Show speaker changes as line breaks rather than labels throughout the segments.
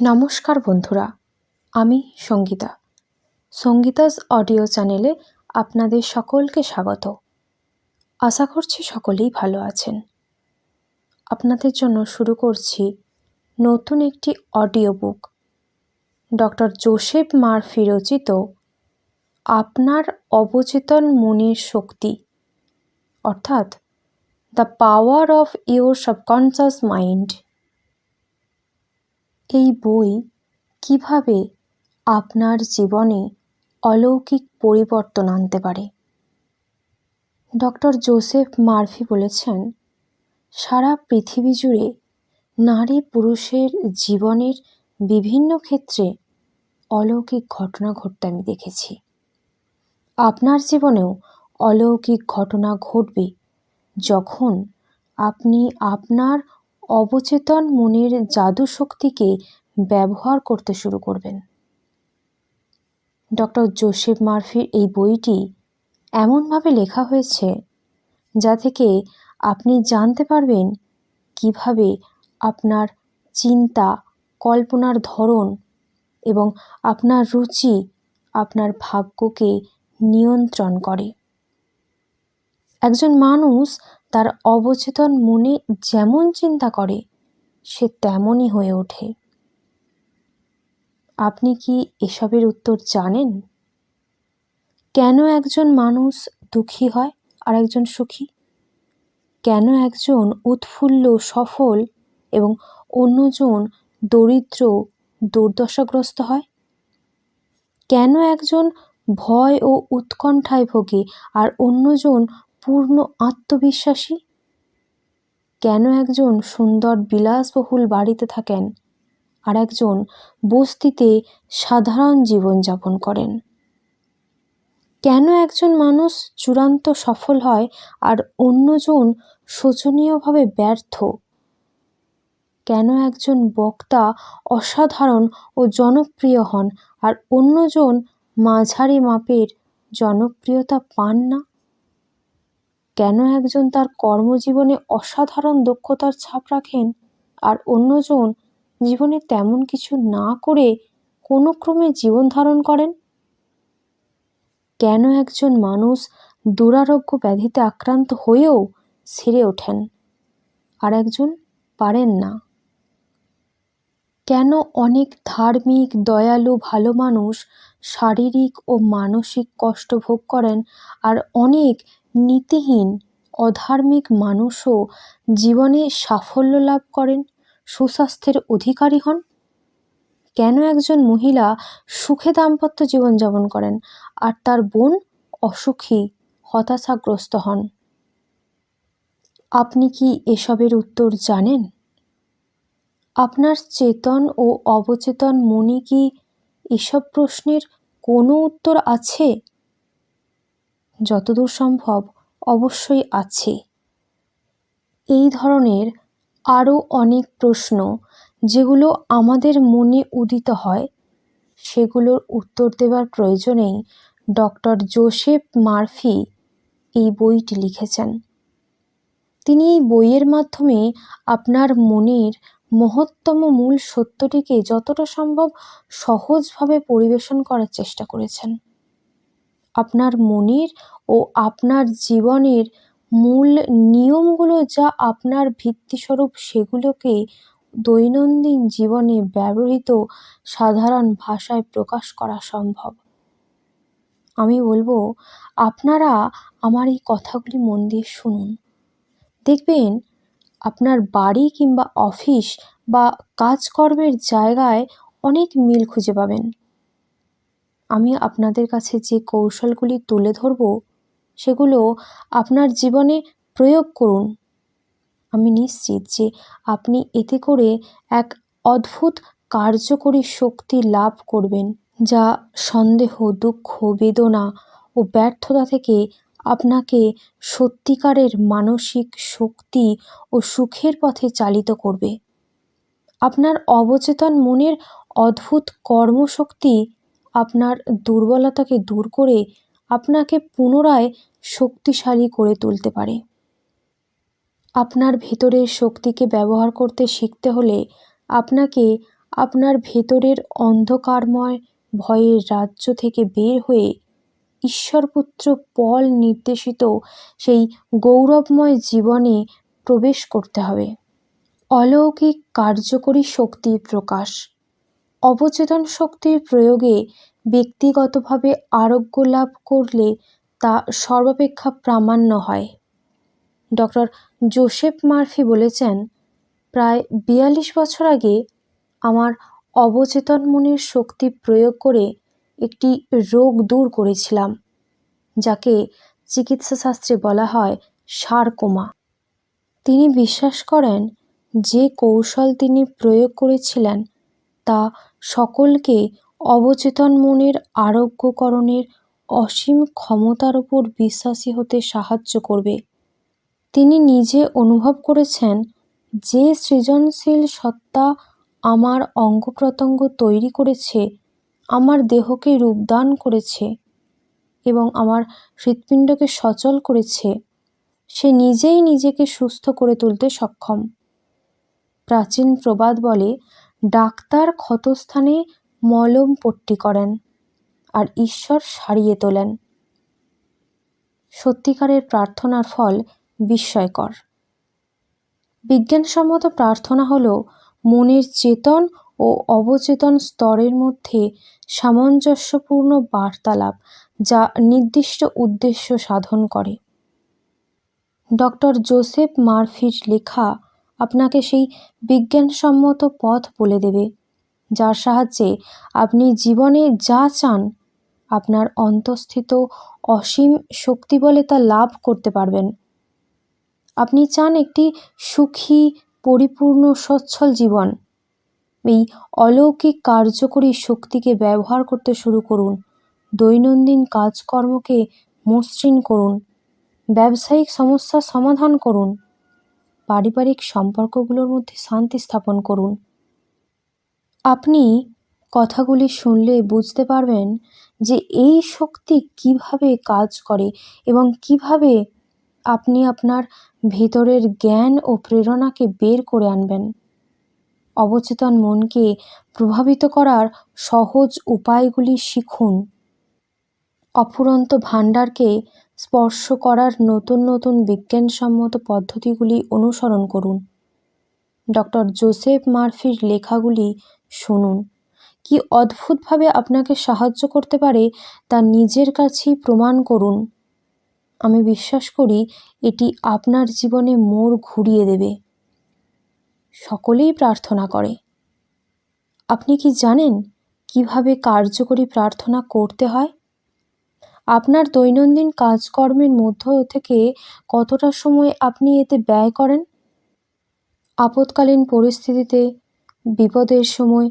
নমস্কার বন্ধুরা, আমি সঙ্গীতা। সঙ্গীতাস অডিও চ্যানেলে আপনাদের সকলকে স্বাগত। আশা করছি সকলেই ভালো আছেন। আপনাদের জন্য শুরু করছি নতুন একটি audio book. Doctor Joseph Murphy রচিত আপনার অবচেতন মনের শক্তি, অর্থাৎ the power of your subconscious mind. এই বই কীভাবে আপনার জীবনে অলৌকিক পরিবর্তন আনতে পারে? ডক্টর জোসেফ মার্ফি বলেছেন, সারা পৃথিবী জুড়ে নারী পুরুষের জীবনের বিভিন্ন ক্ষেত্রে অলৌকিক ঘটনা ঘটতে আমি দেখেছি। আপনার জীবনেও অলৌকিক ঘটনা ঘটবে যখন আপনি আপনার অবচেতন মনের জাদু শক্তিকে ব্যবহার করতে শুরু করবেন। ডক্টর জোসেফ মার্ফির এই বইটি এমনভাবে লেখা হয়েছে যা থেকে আপনি জানতে পারবেন কীভাবে আপনার চিন্তা, কল্পনার ধরন এবং আপনার রুচি আপনার ভাগ্যকে নিয়ন্ত্রণ করে। একজন মানুষ তার অবচেতন মনে যেমন চিন্তা করে, সে তেমনই হয়ে ওঠে। আপনি কি এসবের উত্তর জানেন? কেন একজন মানুষ দুঃখী হয় আর একজন সুখী? কেন একজন উৎফুল্ল, সফল এবং অন্যজন দরিদ্র, দুর্দশাগ্রস্ত হয়? কেন একজন ভয় ও উৎকণ্ঠায় ভোগে আর অন্যজন পূর্ণ আত্মবিশ্বাসী? কেন একজন সুন্দর বিলাসবহুল বাড়িতে থাকেন আর একজন বস্তিতে সাধারণ জীবনযাপন করেন? কেন একজন মানুষ চূড়ান্ত সফল হয় আর অন্যজন শোচনীয়ভাবে ব্যর্থ? কেন একজন বক্তা অসাধারণ ও জনপ্রিয় হন আর অন্যজন মাঝারি মাপের জনপ্রিয়তা পান না? কেন একজন তার কর্মজীবনে অসাধারণ দক্ষতার ছাপ রাখেন আর অন্যজন জীবনে তেমন কিছু না করে কোনো ক্রমে জীবন ধারণ করেন? কেন একজন মানুষ দুরারোগ্য ব্যাধিতে আক্রান্ত হয়েও সেরে ওঠেন আর একজন পারেন না? কেন অনেক ধার্মিক, দয়ালু, ভালো মানুষ শারীরিক ও মানসিক কষ্ট ভোগ করেন আর অনেক নীতিহীন, অধার্মিক মানুষও জীবনে সাফল্য লাভ করেন, সুস্বাস্থ্যের অধিকারী হন। কেন একজন মহিলা সুখে দাম্পত্য জীবনযাপন করেন আর তার বোন অসুখী, হতাশাগ্রস্ত হন? আপনি কি এসবের উত্তর জানেন? আপনার চেতন ও অবচেতন মনে কি এসব প্রশ্নের কোনো উত্তর আছে? যতদূর সম্ভব অবশ্যই আছে। এই ধরনের আরও অনেক প্রশ্ন যেগুলো আমাদের মনে উদিত হয়, সেগুলোর উত্তর দেওয়ার প্রয়োজনেই ডক্টর জোসেফ মার্ফি এই বইটি লিখেছেন। তিনি এই বইয়ের মাধ্যমে আপনার মনের মহত্তম মূল সত্যটিকে যতটা সম্ভব সহজভাবে পরিবেশন করার চেষ্টা করেছেন। আপনার মনের ও আপনার জীবনের মূল নিয়মগুলো যা আপনার ভিত্তিস্বরূপ সেগুলোকে দৈনন্দিন জীবনে ব্যবহৃত সাধারণ ভাষায় প্রকাশ করা সম্ভব। আমি বলব, আপনারা আমার এই কথাগুলি মন দিয়ে শুনুন। দেখবেন, আপনার বাড়ি কিংবা অফিস বা কাজকর্মের জায়গায় অনেক মিল খুঁজে পাবেন। আমি আপনাদের কাছে যে কৌশলগুলি তুলে ধরব, সেগুলো আপনার জীবনে প্রয়োগ করুন। আমি নিশ্চিত যে আপনি এতে করে এক অদ্ভুত কার্যকরী শক্তি লাভ করবেন, যা সন্দেহ, দুঃখ, বেদনা ও ব্যর্থতা থেকে আপনাকে সত্যিকারের মানসিক শক্তি ও সুখের পথে চালিত করবে। আপনার অবচেতন মনের অদ্ভুত কর্মশক্তি আপনার দুর্বলতাকে দূর করে আপনাকে পুনরায় শক্তিশালী করে তুলতে পারে। আপনার ভেতরের শক্তিকে ব্যবহার করতে শিখতে হলে আপনাকে আপনার ভেতরের অন্ধকারময় ভয়ের রাজ্য থেকে বের হয়ে ঈশ্বরপুত্র পল নির্দেশিত সেই গৌরবময় জীবনে প্রবেশ করতে হবে। অলৌকিক কার্যকরী শক্তির প্রকাশ। অবচেতন শক্তির প্রয়োগে ব্যক্তিগতভাবে আরোগ্য লাভ করলে তা সর্বাপেক্ষা প্রামাণ্য হয়। ডক্টর জোসেফ মার্ফি বলেছেন, প্রায় বিয়াল্লিশ বছর আগে আমার অবচেতন মনের শক্তি প্রয়োগ করে একটি রোগ দূর করেছিলাম, যাকে চিকিৎসাশাস্ত্রে বলা হয় সারকোমা। তিনি বিশ্বাস করেন যে কৌশল তিনি প্রয়োগ করেছিলেন তা সকলকে অবচেতন মনের আরোগ্যকরণের অসীম ক্ষমতার উপর বিশ্বাসী হতে সাহায্য করবে। তিনি নিজে অনুভব করেছেন, যে সৃজনশীল সত্তা আমার অঙ্গ প্রত্যঙ্গ তৈরি করেছে, আমার দেহকে রূপদান করেছে এবং আমার হৃৎপিণ্ডকে সচল করেছে, সে নিজেই নিজেকে সুস্থ করে তুলতে সক্ষম। প্রাচীন প্রবাদ বলে ডাক্তার ক্ষতস্থানে মলম পট্টি করেন আর ঈশ্বর সারিয়ে তোলেন। সত্যিকারের প্রার্থনার ফল বিস্ময়কর। বিজ্ঞানসম্মত প্রার্থনা হল মনের চেতন ও অবচেতন স্তরের মধ্যে সামঞ্জস্যপূর্ণ বার্তালাপ যা নির্দিষ্ট উদ্দেশ্য সাধন করে। ডক্টর জোসেফ মারফির লেখা আপনাকে সেই বিজ্ঞানসম্মত পথ বলে দেবে, যার সাহায্যে আপনি জীবনে যা চান, আপনার অন্তঃস্থিত অসীম শক্তি বলে তা লাভ করতে পারবেন। আপনি চান একটি সুখী, পরিপূর্ণ, সচ্ছল জীবন। এই অলৌকিক কার্যকরী শক্তিকে ব্যবহার করতে শুরু করুন, দৈনন্দিন কাজকর্মকে মসৃণ করুন, ব্যবসায়িক সমস্যার সমাধান করুন। পারিবারিক সম্পর্কগুলোর মধ্যে শান্তি স্থাপন করুন। আপনি কথাগুলি শুনলে বুঝতে পারবেন যে এই শক্তি কীভাবে কাজ করে এবং কীভাবে আপনি আপনার ভেতরের জ্ঞান ও প্রেরণাকে বের করে আনবেন। অবচেতন মনকে প্রভাবিত করার সহজ উপায়গুলি শিখুন। অফুরন্ত ভাণ্ডারকে স্পর্শ করার নতুন নতুন বিজ্ঞানসম্মত পদ্ধতিগুলি অনুসরণ করুন। ডক্টর জোসেফ মার্ফির লেখাগুলি শুনুন। কি অদ্ভুতভাবে আপনাকে সাহায্য করতে পারে তা নিজের কাছেই প্রমাণ করুন। আমি বিশ্বাস করি এটি আপনার জীবনে মোড় ঘুরিয়ে দেবে। সকলেই প্রার্থনা করে। আপনি কি জানেন কীভাবে কার্যকরী প্রার্থনা করতে হয়? আপনার দৈনন্দিন কাজকর্মের মধ্য থেকে কতটা সময় আপনি এতে ব্যয় করেন? আপৎকালীন পরিস্থিতিতে, বিপদের সময়,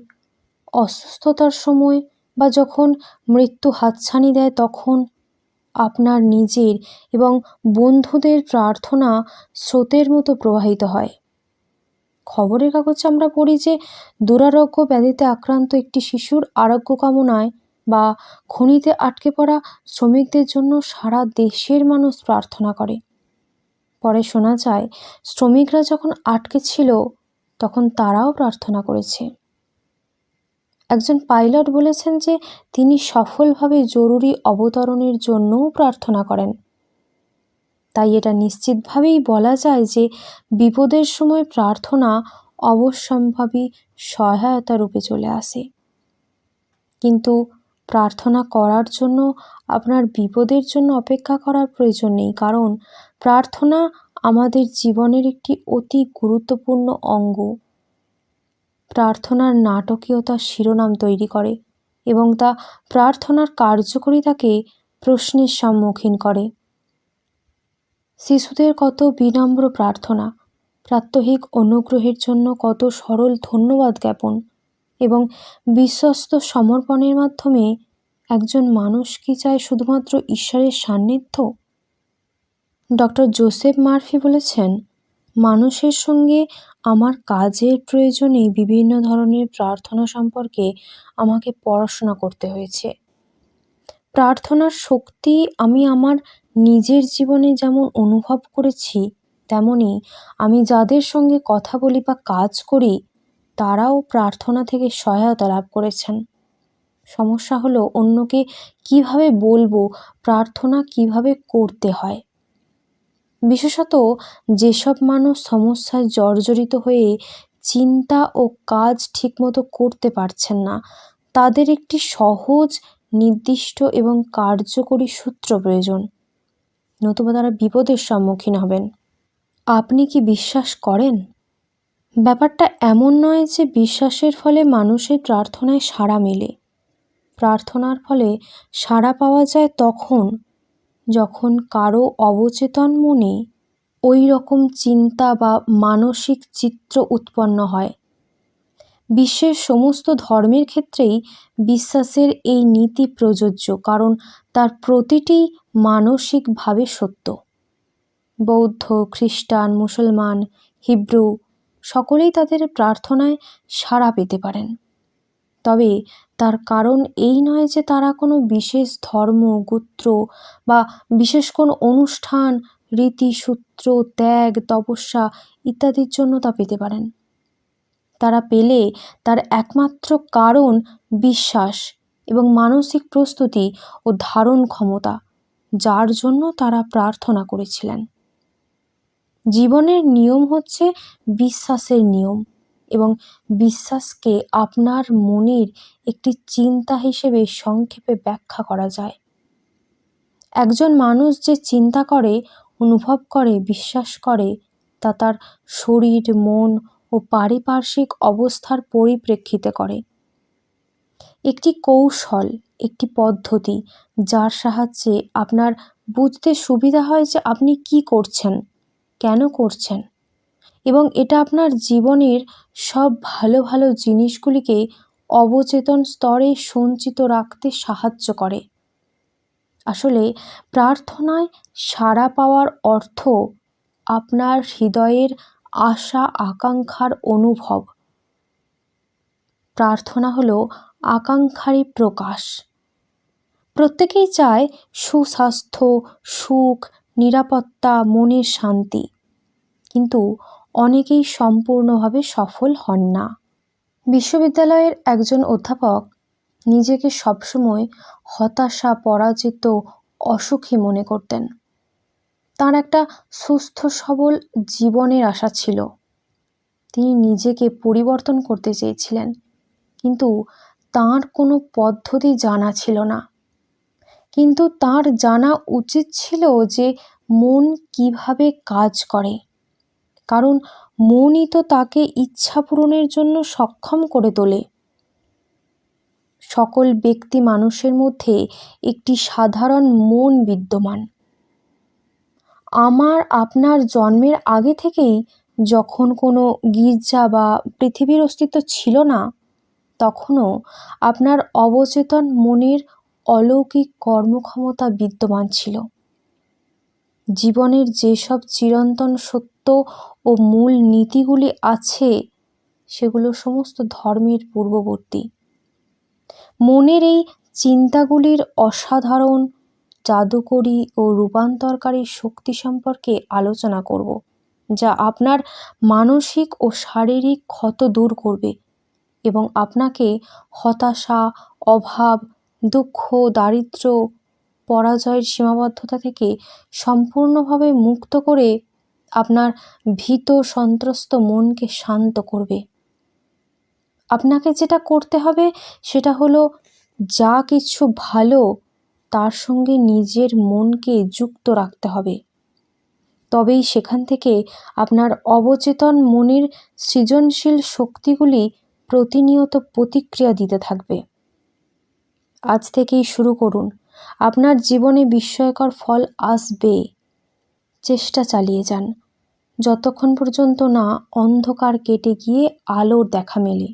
অসুস্থতার সময় বা যখন মৃত্যু হাতছানি দেয় তখন আপনার নিজের এবং বন্ধুদের প্রার্থনা স্রোতের মতো প্রবাহিত হয়। খবরের কাগজে আমরা পড়ি যে দুরারোগ্য ব্যাধিতে আক্রান্ত একটি শিশুর আরোগ্য কামনায় বা খনিতে আটকে পড়া শ্রমিকদের জন্য সারা দেশের মানুষ প্রার্থনা করে। পরে শোনা যায়, শ্রমিকরা যখন আটকে ছিল, তখন তারাও প্রার্থনা করেছে। একজন পাইলট বলেছেন যে, তিনি সফলভাবে জরুরি অবতরণের জন্যও প্রার্থনা করেন। তাই এটা নিশ্চিতভাবেই বলা যায় যে, বিপদের সময় প্রার্থনা অবশ্যম্ভাবী সহায়তা রূপে চলে আসে। কিন্তু প্রার্থনা করার জন্য, আপনার বিপদের জন্য অপেক্ষা করার প্রয়োজন নেই। কারণ, প্রার্থনা আমাদের জীবনের একটি অতি গুরুত্বপূর্ণ অঙ্গ। প্রার্থনার নাটকীয়তার শিরোনাম তৈরি করে এবং তা প্রার্থনার কার্যকরিতাকে প্রশ্নের সম্মুখীন করে। শিশুদের কত বিনম্র প্রার্থনা, প্রাত্যহিক অনুগ্রহের জন্য কত সরল ধন্যবাদ জ্ঞাপন। এবং বিশ্বস্ত সমর্পণের মাধ্যমে একজন মানুষ কি চায় শুধুমাত্র ঈশ্বরের সান্নিধ্য? ডক্টর জোসেফ মার্ফি বলেছেন, মানুষের সঙ্গে আমার কাজের প্রয়োজনে বিভিন্ন ধরনের প্রার্থনা সম্পর্কে আমাকে পড়াশোনা করতে হয়েছে। প্রার্থনার শক্তি আমি আমার নিজের জীবনে যেমন অনুভব করেছি, তেমনি আমি যাদের সঙ্গে কথা বলি বা কাজ করি তারাও প্রার্থনা থেকে সহায়তা লাভ করেছেন। সমস্যা হলো অন্যকে কীভাবে বলব, প্রার্থনা কীভাবে করতে হয়? বিশেষত যেসব মানুষ সমস্যায় জর্জরিত হয়ে চিন্তা ও কাজ ঠিকমতো করতে পারছেন না, তাদের একটি সহজ, নির্দিষ্ট এবং কার্যকরী সূত্র প্রয়োজন। নতুবা তারা বিপদের সম্মুখীন হবেন। আপনি কি বিশ্বাস করেন? ব্যাপারটা এমন নয় যে বিশ্বাসের ফলে মানুষের প্রার্থনায় সাড়া মেলে। প্রার্থনার ফলে সাড়া পাওয়া যায় তখন, যখন কারও অবচেতন মনে ওই রকম চিন্তা বা মানসিক চিত্র উৎপন্ন হয়। বিশ্বের সমস্ত ধর্মের ক্ষেত্রেই বিশ্বাসের এই নীতি প্রযোজ্য, কারণ তার প্রতিটি মানসিকভাবে সত্য। বৌদ্ধ, খ্রিস্টান, মুসলমান, হিব্রু সকলেই তাদের প্রার্থনায় সাড়া পেতে পারেন। তবে তার কারণ এই নয় যে তারা কোনো বিশেষ ধর্ম, গোত্র বা বিশেষ কোনো অনুষ্ঠান, রীতি, সূত্র, ত্যাগ, তপস্যা ইত্যাদির জন্য তা পেতে পারেন। তারা পেলে তার একমাত্র কারণ বিশ্বাস এবং মানসিক প্রস্তুতি ও ধারণ ক্ষমতা, যার জন্য তারা প্রার্থনা করেছিলেন। জীবনের নিয়ম হচ্ছে বিশ্বাসের নিয়ম এবং বিশ্বাসকে আপনার মনের একটি চিন্তা হিসেবে সংক্ষেপে ব্যাখ্যা করা যায়। একজন মানুষ যে চিন্তা করে, অনুভব করে, বিশ্বাস করে, তা তার শরীর, মন ও পারিপার্শ্বিক অবস্থার পরিপ্রেক্ষিতে করে। একটি কৌশল, একটি পদ্ধতি, যার সাহায্যে আপনার বুঝতে সুবিধা হয় যে আপনি কি করছেন। কেন করছেন? এবং এটা আপনার জীবনের সব ভালো ভালো জিনিসগুলিকে অবচেতন স্তরে সঞ্চিত রাখতে সাহায্য করে। আসলে প্রার্থনায় সাড়া পাওয়ার অর্থ আপনার হৃদয়ের আশা, আকাঙ্ক্ষার অনুভব। প্রার্থনা হলো আকাঙ্ক্ষারই প্রকাশ। প্রত্যেকেই চায় সুস্বাস্থ্য, সুখ নিরাপত্তা মনের শান্তি। কিন্তু অনেকেই সম্পূর্ণভাবে সফল হন না। বিশ্ববিদ্যালয়ের একজন অধ্যাপক নিজেকে সবসময় হতাশা, পরাজিত, অসুখী মনে করতেন। তার একটা সুস্থ, সবল জীবনের আশা ছিল। তিনি নিজেকে পরিবর্তন করতে চেয়েছিলেন, কিন্তু তার কোনো পদ্ধতি জানা ছিল না। কিন্তু তার জানা উচিত ছিল যে মন কীভাবে কাজ করে। কারণ মনই তো তাকে ইচ্ছা পূরণের জন্য সক্ষম করে তোলে। সকল ব্যক্তি মানুষের মধ্যে একটি সাধারণ মন বিদ্যমান। আমার আপনার জন্মের আগে থেকেই যখন কোনো গির্জা বা পৃথিবীর অস্তিত্ব ছিল না, তখনও আপনার অবচেতন মনের অলৌকিক কর্মক্ষমতা বিদ্যমান ছিল। জীবনের যেসব চিরন্তন সত্য ও মূল নীতিগুলি আছে, সেগুলো সমস্ত ধর্মের পূর্ববর্তী। মনের এই চিন্তাগুলির অসাধারণ, জাদুকরী ও রূপান্তরকারী শক্তি সম্পর্কে আলোচনা করব, যা আপনার মানসিক ও শারীরিক ক্ষত দূর করবে এবং আপনাকে হতাশা, অভাব দুঃখ, দারিদ্র, পরাজয়ের সীমাবদ্ধতা থেকে সম্পূর্ণভাবে মুক্ত করে আপনার ভীত, সন্ত্রস্ত মনকে শান্ত করবে। আপনাকে যেটা করতে হবে সেটা হলো যা কিছু ভালো তার সঙ্গে নিজের মনকে যুক্ত রাখতে হবে। তবেই সেখান থেকে আপনার অবচেতন মনের সৃজনশীল শক্তিগুলি প্রতিনিয়ত প্রতিক্রিয়া দিতে থাকবে। আজ থেকেই শুরু করুন। আপনার জীবনে বিস্ময়কর ফল আসবে। চেষ্টা চালিয়ে যান। যতক্ষণ পর্যন্ত না অন্ধকার কেটে গিয়ে আলোর দেখা মেলে।